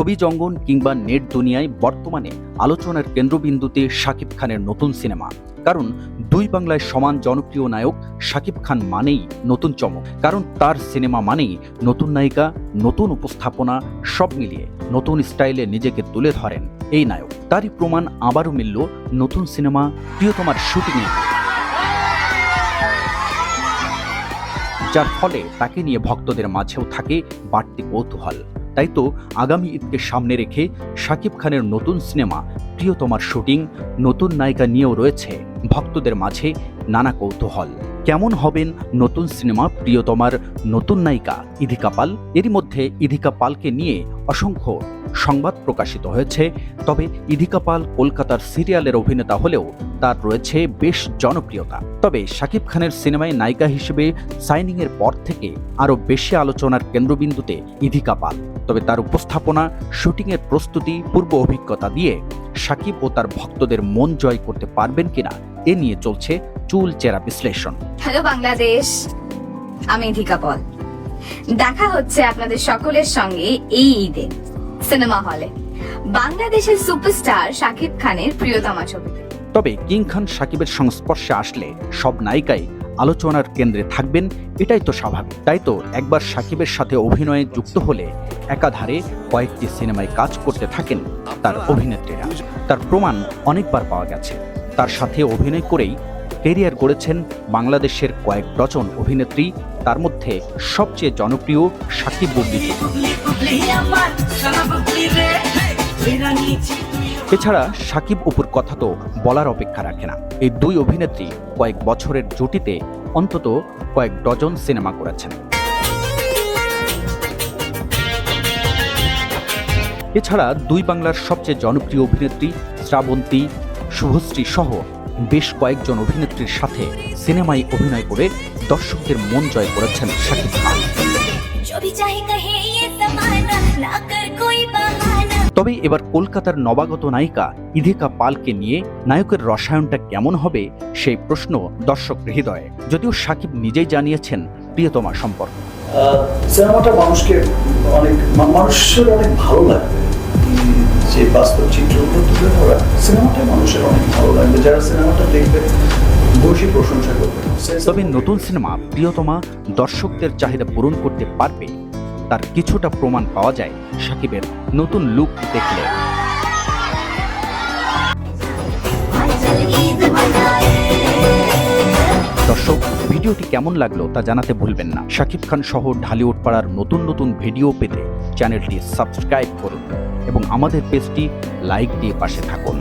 ছবি জঙ্গন কিংবা নেট দুনিয়ায় বর্তমানে আলোচনার কেন্দ্রবিন্দুতে শাকিব খানের নতুন সিনেমা। কারণ দুই বাংলায় সমান জনপ্রিয় নায়ক শাকিব খান মানেই নতুন চমক। কারণ তার সিনেমা মানেই নতুন নায়িকা, নতুন উপস্থাপনা, সব মিলিয়ে নতুন স্টাইলে নিজেকে তুলে ধরেন এই নায়ক। তারই প্রমাণ আবারও মিলল নতুন সিনেমা প্রিয়তমার শুটিংয়ে। যার ফলে তাকে নিয়ে ভক্তদের মাঝেও থাকে বাড়তি কৌতূহল। তাই তো আগামী ঈদকে সামনে রেখে শাকিব খানের নতুন সিনেমা, প্রিয়তমার শুটিং, নতুন নায়িকা নিয়েও রয়েছে ভক্তদের মাঝে নানা কৌতূহল। কেমন হবেন নতুন সিনেমা, প্রিয়তমার নতুন নায়িকা ইধিকা পাল? এরই মধ্যে ইধিকা পালকে নিয়ে অসংখ্য সংবাদ প্রকাশিত হয়েছে। তবে ইধিকা পাল কলকাতার সিরিয়ালের অভিনেতা হলেও তার রয়েছে বেশ জনপ্রিয়তা। তবে শাকিব খানের সিনেমায় নায়িকা হিসেবে সাইনিংয়ের পর থেকে আরও বেশি আলোচনার কেন্দ্রবিন্দুতে ইধিকা পাল। তবে তার উপস্থাপনা, শুটিংয়ের প্রস্তুতি, পূর্ব অভিজ্ঞতা দিয়ে শাকিব ও তার ভক্তদের মন জয় করতে পারবেন কিনা এ নিয়ে চলছে চুল চেরা বিশ্লেষণ। হ্যালো বাংলাদেশ, আমি ইধিকা পল। দেখা হচ্ছে আপনাদের সকলের সঙ্গে এই ঈদে, সিনেমা হলে। বাংলাদেশের সুপারস্টার শাকিব খানের প্রিয়তমা ছবিতে তবে কিং খান সাকিবের সংস্পর্শে আসলে সব নায়িকাই আলোচনার কেন্দ্রে থাকবেন, এটাই তো স্বাভাবিক। তাই তো একবার সাকিবের সাথে অভিনয়ে যুক্ত হলে একাধারে কয়েকটি সিনেমায় কাজ করতে থাকেন তার অভিনেত্রীরা। তার প্রমাণ অনেকবার পাওয়া গেছে। তার সাথে অভিনয় করেই কেরিয়ার গড়েছেন বাংলাদেশের কয়েক ডজন অভিনেত্রী। তার মধ্যে সবচেয়ে জনপ্রিয় সাকিব বুবলি। এছাড়া সাকিব অপুর কথা তো বলার অপেক্ষা রাখে না। এই দুই অভিনেত্রী কয়েক বছরের জুটিতে অন্তত কয়েক ডজন সিনেমা করেছেন। এছাড়া দুই বাংলার সবচেয়ে জনপ্রিয় অভিনেত্রী শ্রাবন্তী, শুভশ্রী সহ বেশ কয়েকজন অভিনেত্রীর সাথে সিনেমায় অভিনয় করে দর্শকদের মন জয় করেছেন শাকিব খান। তবে এবার কলকাতার নবাগত নায়িকা ইধিকা পালকে নিয়ে নায়কের রসায়নটা কেমন হবে সেই প্রশ্ন দর্শক হৃদয়ে। যদিও সাকিব নিজেই জানিয়েছেন প্রিয়তমা সম্পর্ক। সিনেমাটা মানুষকে অনেক মানুষের অনেক ভালো লাগবে। যে বাস্তব চিত্রগুলো তুলে ধরা সিনেমাটা মানুষের অনেক ভালো লাগবে। যারা সিনেমাটা দেখবে বসে প্রশংসা করবে। তবে নতুন সিনেমা প্রিয়তমা দর্শকদের চাহিদা পূরণ করতে পারবে তার কিছুটা প্রমাণ পাওয়া যায় সাকিবের নতুন লুক দেখলে। দর্শক, ভিডিওটি কেমন লাগল তা জানাতে ভুলবেন না। শাকিব খান সহ ঢালিউড পাড়ার নতুন নতুন ভিডিও পেতে চ্যানেলটি সাবস্ক্রাইব করুন এবং আমাদের পেজটি লাইক দিয়ে পাশে থাকুন।